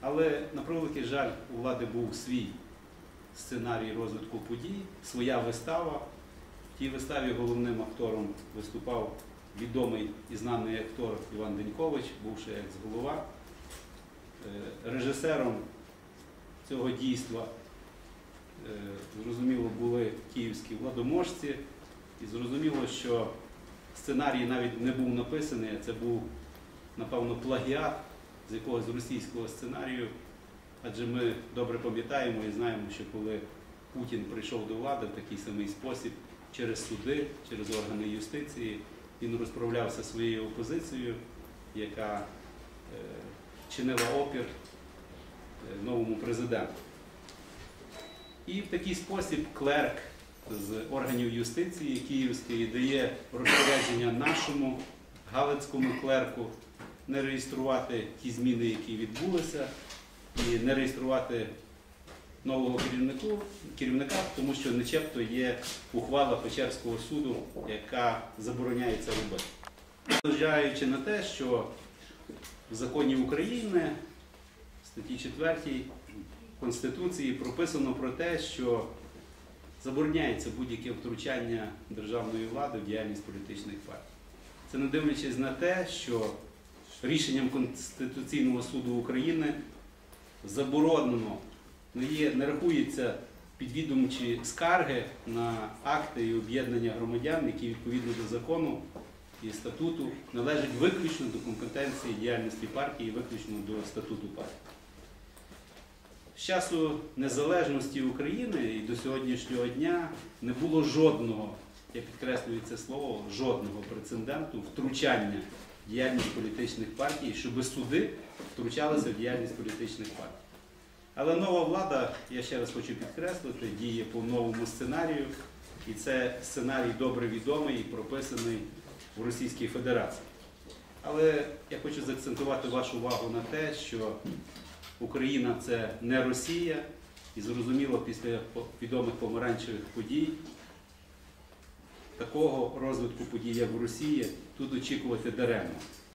Але на превеликий жаль, у влади був свій сценарій розвитку подій, своя вистава. В тій виставі головним актором виступав відомий і знаний актор Іван Денькович, бувший екс-голова. Е, Режисером цього дійства, е, зрозуміло, були київські владоможці, і зрозуміло, що сценарій навіть не був написаний, це був, напевно, плагіат з якогось російського сценарію. Адже ми добре пам'ятаємо і знаємо, що коли Путін прийшов до влади в такий самий спосіб, через суди, через органи юстиції, він розправлявся своєю опозицією, яка е, чинила опір е, новому президенту. І в такий спосіб клерк з органів юстиції Київської дає розпорядження нашому галицькому клерку не реєструвати ті зміни, які відбулися, і не реєструвати нового керівника, тому що начебто є ухвала Печерського суду, яка забороняє це робити. Зважаючи на те, що в законі України в статті 4 Конституції прописано про те, що забороняється будь-яке втручання державної влади в діяльність політичних партій. Це не дивлячись на те, що рішенням Конституційного суду України заборонено, не, є, не рахуються підвідомчі скарги на акти і об'єднання громадян, які відповідно до закону і статуту належать виключно до компетенції діяльності партії, виключно до статуту партії. З часу незалежності України і до сьогоднішнього дня не було жодного, я підкреслюю це слово, жодного прецеденту втручання діяльність політичних партій, щоб суди втручалися в діяльність політичних партій. Але нова влада, я ще раз хочу підкреслити, діє по новому сценарію, і це сценарій добре відомий і прописаний в Російській Федерації. Але я хочу заакцентувати вашу увагу на те, що Україна це не Росія, і зрозуміло, після відомих помаранчевих подій такого розвитку подій, як в Росії, тут очікувати даремно.